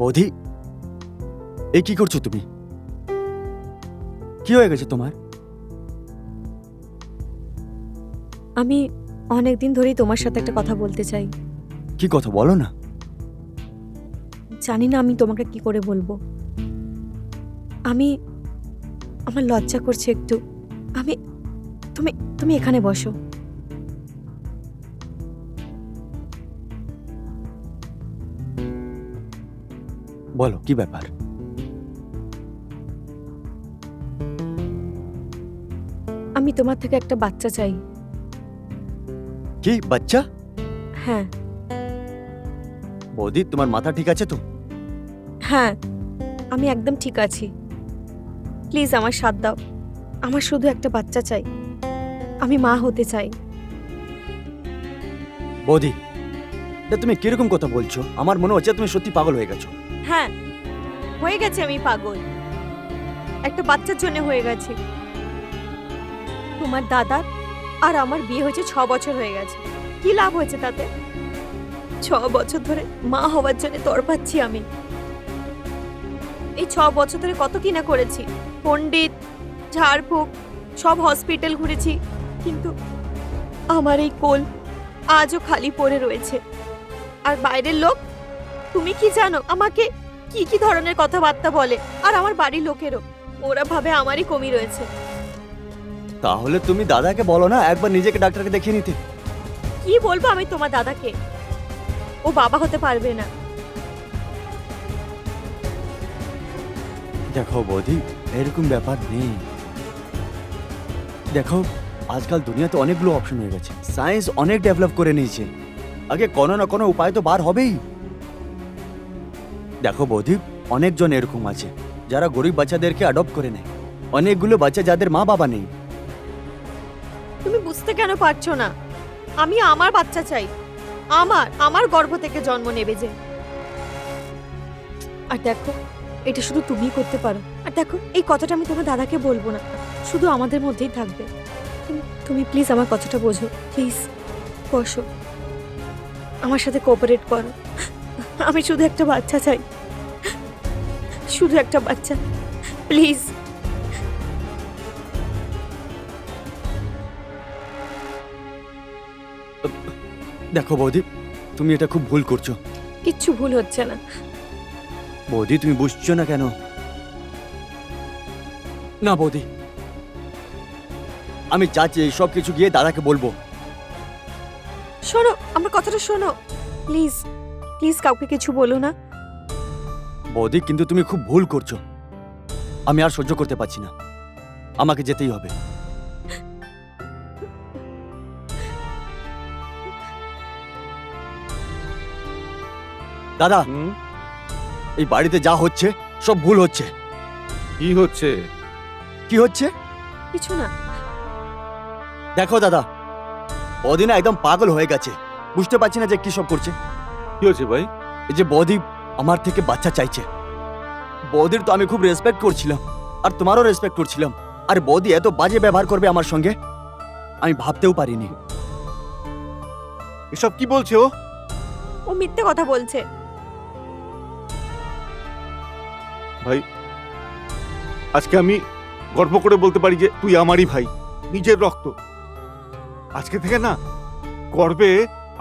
বৌদি এই কি করছ তুমি? কি হয়ে গেছে তোমার? আমি অনেক দিন ধরেই তোমার সাথে একটা কথা বলতে চাই। কি কথা বলো না। জানি না আমি তোমাকে কি করে বলব। আমি আমার লজ্জা করছে একটু। আমি তুমি তুমি এখানে বসো। বলো কি ব্যাপার? আমি তোমার থেকে একটা বাচ্চা চাই। কি বাচ্চা? হ্যাঁ। বৌদি তোমার মাথা ঠিক আছে তো? হ্যাঁ আমি একদম ঠিক আছি। প্লিজ আমার সাথ দাও। আমার শুধু একটা বাচ্চা চাই। আমি মা হতে চাই। বৌদি এটা তুমি কীরকম কথা বলছো? আমার মনে হচ্ছে তুমি সত্যি পাগল হয়ে গেছো। হ্যাঁ হয়ে গেছে আমি পাগল। একটা বাচ্চার জন্য হয়ে গেছে। তোমার দাদা আর আমার বিয়ে হয়েছে ছ বছর হয়ে গেছে। কি লাভ হয়েছে তাতে? ছ বছর ধরে মা হওয়ার জন্য তরপাচ্ছি আমি। এই ছ বছর ধরে কত কি না করেছি। পণ্ডিত, ঝাড়ফুঁক, সব হসপিটাল ঘুরেছি। কিন্তু আমার এই কোল আজও খালি পড়ে রয়েছে। আর বাইরের লোক তুমি কি জানো আমাকে কি কি ধরনের কথাবার্তা বলে আর আমার বাড়ির লোকেরও। ওরা ভাবে আমারই কমি রয়েছে। তাহলে তুমি দাদাকে বলো না একবার নিজেকে ডাক্তারকে দেখিয়ে নিতে। কি বলব আমি তোমার দাদাকে? ও বাবা হতে পারবে না। দেখো বৌদি এরকম ব্যাপার নেই। দেখো আজকাল দুনিয়াতে অনেকগুলো অপশন হয়ে গেছে। সায়েন্স অনেক ডেভেলপ করে নিয়েছে। আগে কোনো না কোনো উপায় তো বার হবেই। দেখো বৌদি, অনেকজন এরকম আছে, যারা গরিব বাচ্চাদেরকে অ্যাডপ্ট করে নেয়। অনেকগুলো বাচ্চা যাদের মা বাবা নেই। তুমি বুঝতে কেন পারছ না? আমি আমার বাচ্চা চাই। আমার আমার গর্ভ থেকে জন্ম নেবে যে। আর দেখো, এটা শুধু তুমিই করতে পারো। আর দেখো, এই কথাটা আমি তোমার দাদাকে বলব না। শুধু আমাদের মধ্যেই থাকবে। তুমি- তুমি প্লিজ আমার কথাটা বোঝো। প্লিজ বসো। আমার সাথে কোঅপারেট করো। আমি শুধু একটা বাচ্চা চাই। শুধু একটা বাচ্চা। প্লিজ। দেখো বৌদি তুমি এটা খুব ভুল করছ। কিচ্ছু ভুল হচ্ছে না। বৌদি তুমি বুঝছ না কেন? না বৌদি। আমি চাচ্ছি এই সব কিছু গিয়ে দাদাকে বলব। শোনো আমার কথাটা শোনো। প্লিজ। প্লিজ কাউকে কিছু বলো না। বৌদি কিন্তু তুমি খুব ভুল করছ। আমি আর সহ্য করতে পারছি না। আমাকে যেতেই হবে। দাদা এই বাড়িতে যা হচ্ছে সব ভুল হচ্ছে। কি হচ্ছে? কি হচ্ছে? কিছু না। দেখো দাদা বৌদি না একদম পাগল হয়ে গেছে। বুঝতে পারছি না যে কি সব করছে। কি হচ্ছে ভাই? এই যে বৌদি আমার থেকে বাচ্চা চাইছে। বৌদির তো আমি খুব রেসপেক্ট করছিলাম আর তোমারও রেসপেক্ট করছিলাম। আর বৌদি এত বাজে ব্যবহার করবে আমার সঙ্গে আমি ভাবতেও পারিনি। এসব কি বলছে ও? ও মিথ্যে কথা বলছে। ভাই আজকে আমি গর্ব করে বলতে পারি যে তুই আমারই ভাই নিজের রক্ত। আজকে থেকে না গর্বে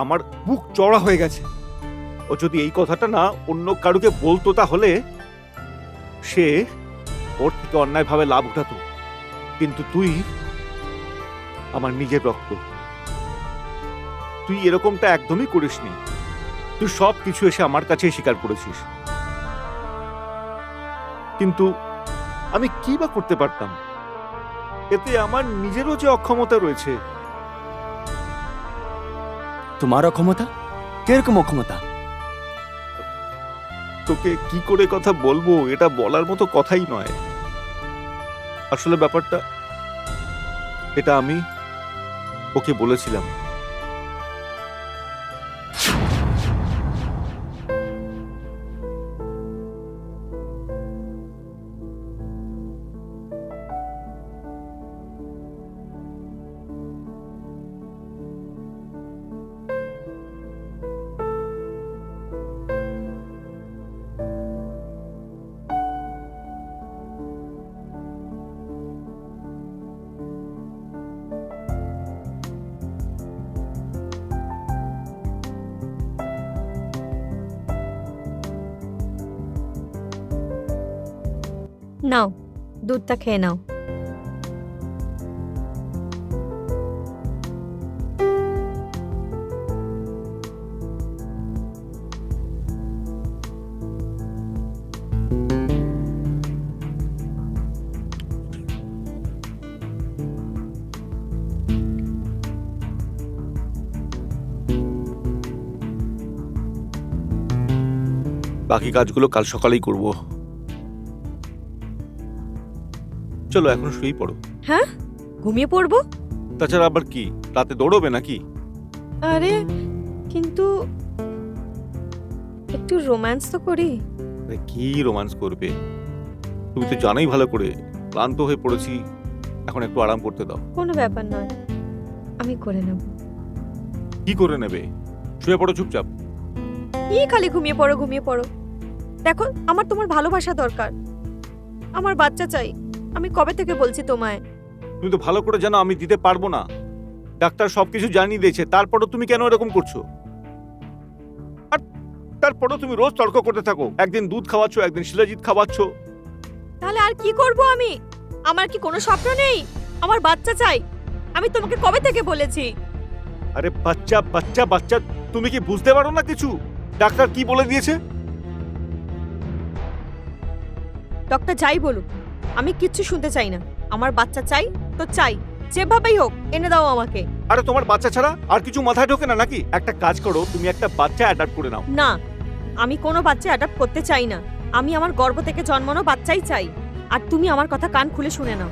আমার বুক চড়া হয়ে গেছে। ও যদি এই কথাটা না অন্য কারুকে বলতো তাহলে সে ওর থেকে অন্যায়ভাবে লাভ উঠাতো। কিন্তু তুই আমার নিজের রক্ত। তুই এরকমটা একদমই করিসনি। তুই সব কিছু এসে আমার কাছেই স্বীকার করেছিস। কিন্তু আমি কি বা করতে পারতাম? এতে আমার নিজেরও যে অক্ষমতা রয়েছে। তোমার অক্ষমতা? কীরকম অক্ষমতা? তোকে কি করে কথা বলব? এটা বলার মতো কথাই নয়। আসলে ব্যাপারটা, এটা আমি ওকে বলেছিলাম। নাও দুধটা খেয়ে নাও। বাকি কাজগুলো কাল সকালেই করব। চলো এখন শুয়েই পড়ো। হ্যাঁ? ঘুমিয়ে পড়ব? তাছাড়া আবার কি? রাতে দৌড়বে নাকি? আরে কিন্তু একটু রোম্যান্স তো করি। আরে কি রোমান্স করবে? তুমি তো জানোই ভালো করে। ক্লান্ত হয়ে পড়েছি। এখন একটু আরাম করতে দাও। কোনো ব্যাপার নয়। আমি করে নেব। কি করে নেবে? শুয়ে পড়ো চুপচাপ। কি খালি ঘুমিয়ে পড়ো ঘুমিয়ে পড়ো? দেখো আমার তোমার ভালোবাসা দরকার। আমার বাচ্চা চাই। আমি কবে থেকে বলছি তোমায়? তুমি তো ভালো করে জানো আমি দিতে পারব না। ডাক্তার সবকিছু জানিয়ে দিয়েছে তারপরও তুমি কেন এরকম করছ? আর তারপরও তুমি রোজ তর্ক করতে থাকো। একদিন দুধ খাওয়াচ্ছ একদিন শিলাজিৎ খাওয়াচ্ছ। তাহলে আর কি করব আমি? আমার কি কোনো স্বপ্ন নেই? আমার বাচ্চা চাই। আমি তোমাকে কবে থেকে বলেছি? আরে বাচ্চা বাচ্চা বাচ্চা তুমি কি বুঝতে পারো না কিছু? ডাক্তার কি বলে দিয়েছে? ডক্টর যাই বলুক। আমি কিচ্ছু শুনতে চাই না। আমার বাচ্চা চাই তো চাই। যেভাবেই হোক এনে দাও আমাকে। আরে তোমার বাচ্চা ছাড়া আর কিছু মাথায় ঢোকে না নাকি? একটা কাজ করো তুমি একটা বাচ্চা অ্যাডাপ্ট করে নাও। না আমি কোনো বাচ্চা অ্যাডাপ্ট করতে চাই না। আমি আমার গর্ভ থেকে জন্মানো বাচ্চাই চাই। আর তুমি আমার কথা কান খুলে শুনে নাও।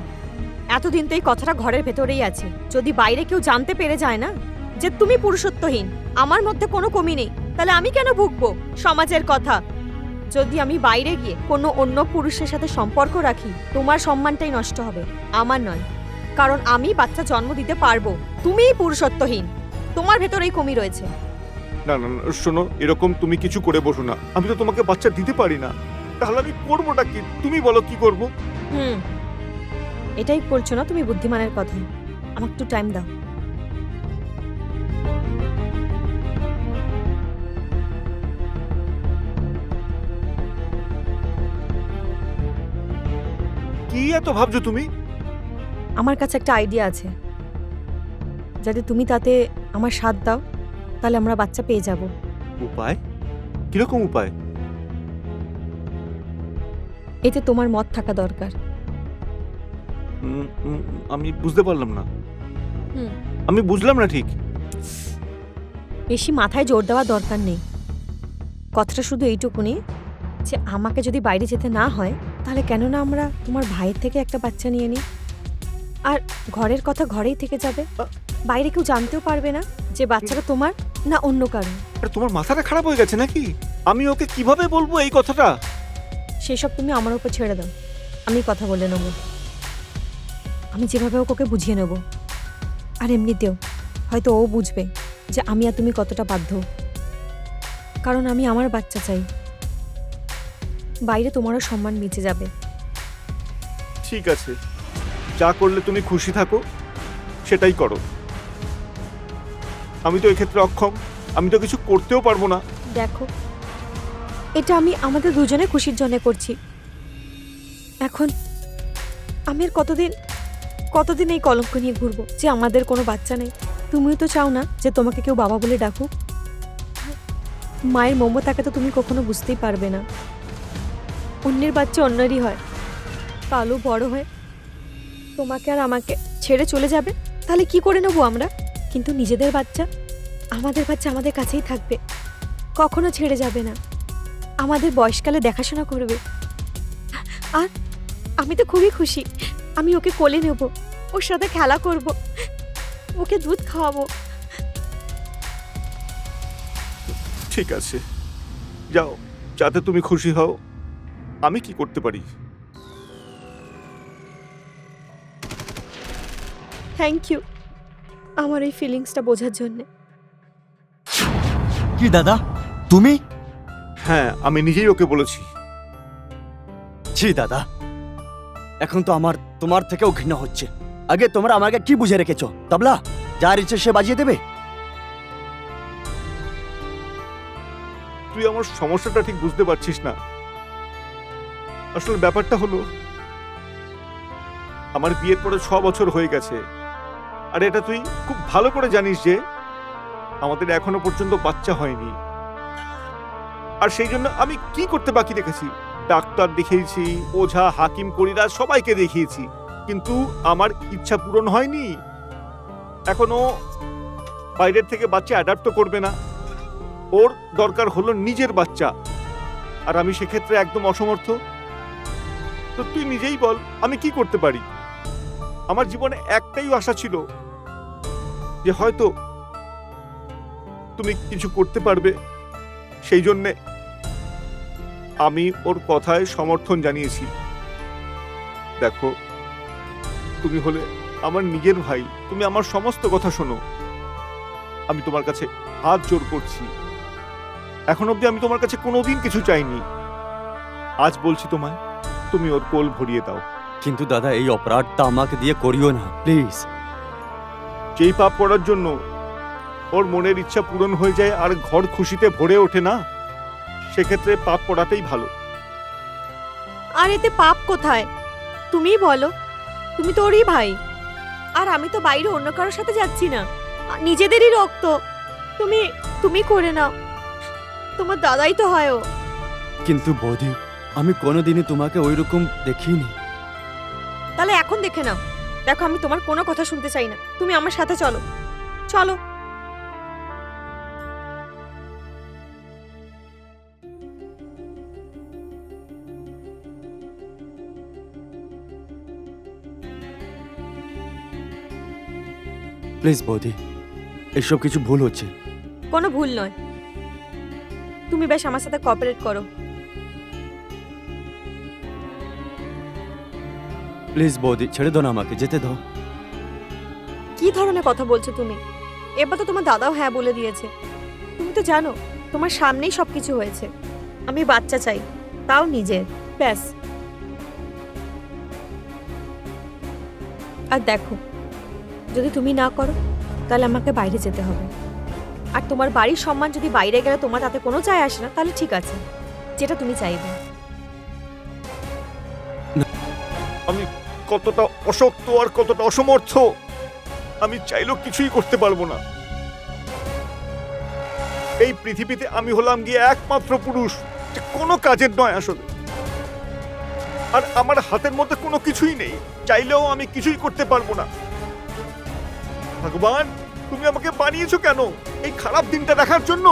এতদিন তো এই কথাটা ঘরের ভেতরেই আছে। যদি বাইরে কেউ জানতে পেরে যায় না যে তুমি পুরুষত্বহীন আমার মধ্যে কোনো কমি নেই। তাহলে আমি কেন ভুগবো? সমাজের কথা। যদি আমি বাইরে গিয়ে কোনো অন্য পুরুষের সাথে সম্পর্ক রাখি তোমার সম্মানটাই নষ্ট হবে। আমার নয়। কারণ আমি বাচ্চা জন্ম দিতে পারব। তুমিই পুরুষত্বহীন। তোমার ভেতরেই কমি রয়েছে। না না না, শোনো এরকম তুমি কিছু করে বসো না। আমি তো তোমাকে বাচ্চা দিতে পারি না। তাহলে আমি করবোটা কি? তুমি বলো কি করব? হুম। এটাই বলছো না তুমি বুদ্ধিমানের কথা। আমাকে একটু টাইম দাও। এত ভাবছ তুমি? আমার কাছে একটা আইডিয়া আছে। যাতে তুমি তাতে আমার সাথ দাও তাহলে আমরা বাচ্চা পেয়ে যাব। উপায়? কীরকম উপায়? এতে তোমার মত থাকা দরকার। আমি বুঝতে পারলাম না। আমি বুঝলাম না ঠিক। বেশি মাথায় জোর দেওয়া দরকার নেই। কথাটা শুধু এইটুকুনি যে আমাকে যদি বাইরে যেতে না হয় তাহলে কেন না আমরা তোমার ভাইয়ের থেকে একটা বাচ্চা নিয়ে নিই। আর ঘরের কথা ঘরেই থেকে যাবে। বাইরে কেউ জানতেও পারবে না যে বাচ্চাটা তোমার না অন্য কারও। আরে তোমার মাথাটা খারাপ হয়ে গেছে নাকি? আমি ওকে কীভাবে বলব এই কথাটা? সেসব তুমি আমার উপর ছেড়ে দাও। আমি কথা বলে নেব। আমি যেভাবে ওকে বুঝিয়ে নেব। আর এমনিতেও হয়তো ও বুঝবে যে আমি আর তুমি কতটা বাধ্য। কারণ আমি আমার বাচ্চা চাই। বাইরে তোমারও সম্মান মিচে যাবে। ঠিক আছে। যা করলে তুমি খুশি থাকো সেটাই করো। আমি তো এক্ষেত্রে অক্ষম আমি তো কিছু করতেও পারব না। দেখো এটা আমি আমাদের দুজনে খুশির জন্য করছি। এখন আমি আর কতদিন কতদিন এই কলঙ্ক নিয়ে ঘুরবো যে আমাদের কোনো বাচ্চা নেই? তুমিও তো চাও না যে তোমাকে কেউ বাবা বলে ডাকুক। মায়ের মমতাকে তো তুমি কখনো বুঝতেই পারবে না। অন্যের বাচ্চা অন্যেরই হয়। কালো বড় হয়ে, তোমাকে আর আমাকে ছেড়ে চলে যাবে? তাহলে কি করে নেব আমরা? কিন্তু নিজেদের বাচ্চা, আমাদের বাচ্চা আমাদের কাছেই থাকবে। কখনো ছেড়ে যাবে না। আমাদের বয়সকালে দেখাশোনা করবে। আর আমি তো খুবই খুশি। আমি ওকে কোলে নেব, ওর সাথে খেলা করব, ওকে দুধ খাওয়াবো। ঠিক আছে। যাও, যাতে তুমি খুশি হও। আমি কি করতে পারি? থ্যাংক ইউ আমার এই ফিলিংসটা বোঝার জন্যে। কি দাদা? তুমি? হ্যাঁ আমি নিজেই ওকে বলেছি। জি দাদা। এখন তো আমার তোমার থেকেও ঘৃণা হচ্ছে। আগে তোমরা আমাকে কি বুঝে রেখেছো? তবলা যার ইচ্ছে সে বাজিয়ে দেবে? তুই আমার সমস্যাটা ঠিক বুঝতে পারছিস না। আসলে ব্যাপারটা হলো, আমার বিয়ের পরে ছ বছর হয়ে গেছে। আর এটা তুই খুব ভালো করে জানিস যে, আমাদের এখনও পর্যন্ত বাচ্চা হয়নি। আর সেই জন্য আমি কি করতে বাকি রেখেছি? ডাক্তার দেখিয়েছি, ওঝা, হাকিম, করিরা সবাইকে দেখিয়েছি। কিন্তু আমার ইচ্ছা পূরণ হয়নি। এখনও বাইরের থেকে বাচ্চা অ্যাডাপ্ট করবে না। ওর দরকার হলো নিজের বাচ্চা। আর আমি সেক্ষেত্রে একদম অসমর্থ। তো তুই নিজেই বল, আমি কি করতে পারি? আমার জীবনে একটাই আশা ছিল যে হয়তো তুমি কিছু করতে পারবে। সেই জন্যে আমি ওর কথায় সমর্থন জানিয়েছি। দেখো, তুমি হলে আমার নিজের ভাই, তুমি আমার সমস্ত কথা শোনো। আমি তোমার কাছে হাত জোর করছি। এখন অবধি আমি তোমার কাছে কোনোদিন কিছু চাইনি। আজ বলছি তোমায় তুমি ওর কোল ভরিয়ে দাও। কিন্তু দাদা এই অপরাধটা আমাকে দিয়ে করিও না। প্লিজ। যেই পাপ করার জন্য ওর মনের ইচ্ছা পূরণ হয়ে যায় আর ঘর খুশিতে ভরে ওঠে না সেক্ষেত্রে পাপ করাতেই ভালো। আর এতে পাপ কোথায়? তুমিই বলো। তুমি তো ওরই ভাই। আর আমি তো বাইরে অন্য কারোর সাথে যাচ্ছি না। আর নিজেদেরই রক্ত। তুমি তুমি করে নাও। তোমার দাদাই তো হয় ও। কিন্তু বৌদি আমি কোনোদিনই তোমাকে ওই রকম দেখিনি। তাহলে এখন দেখে নাও। দেখো আমি তোমার কোনো কথা শুনতে চাই না। তুমি আমার সাথে চলো। চলো। প্লিজ বৌদি এসব কিছু ভুল হচ্ছে। কোনো ভুল নয়। তুমি বেশ আমার সাথে কোঅপারেট করো। প্লিজ বৌদি ছেড়ে দাও না আমাকে যেতে দাও। কি ধরনের কথা বলছো তুমি? এবার তো তোমার দাদাও হ্যাঁ বলে দিয়েছে। তুমি তো জানো তোমার সামনেই সবকিছু হয়েছে। আমি বাচ্চা চাই তাও নিজের ব্যাস। আর দেখো যদি তুমি না করো তাহলে আমাকে বাইরে যেতে হবে। আর তোমার বাড়ির সম্মান যদি বাইরে গেলে তোমার তাতে কোনো চায় আসে না তাহলে ঠিক আছে যেটা তুমি চাইবে। আমি কতটা অশক্ত আর কতটা অসমর্থ, আমি চাইলেও কিছুই করতে পারব না। এই পৃথিবীতে আমি হলাম গিয়ে একমাত্র পুরুষ, যে কোনো কাজের নয় আসলে। আর আমার হাতের মধ্যে কোনো কিছুই নেই, চাইলেও আমি কিছুই করতে পারব না। ভগবান, তুমি আমাকে বানিয়েছো কেন? এই খারাপ দিনটা দেখার জন্য?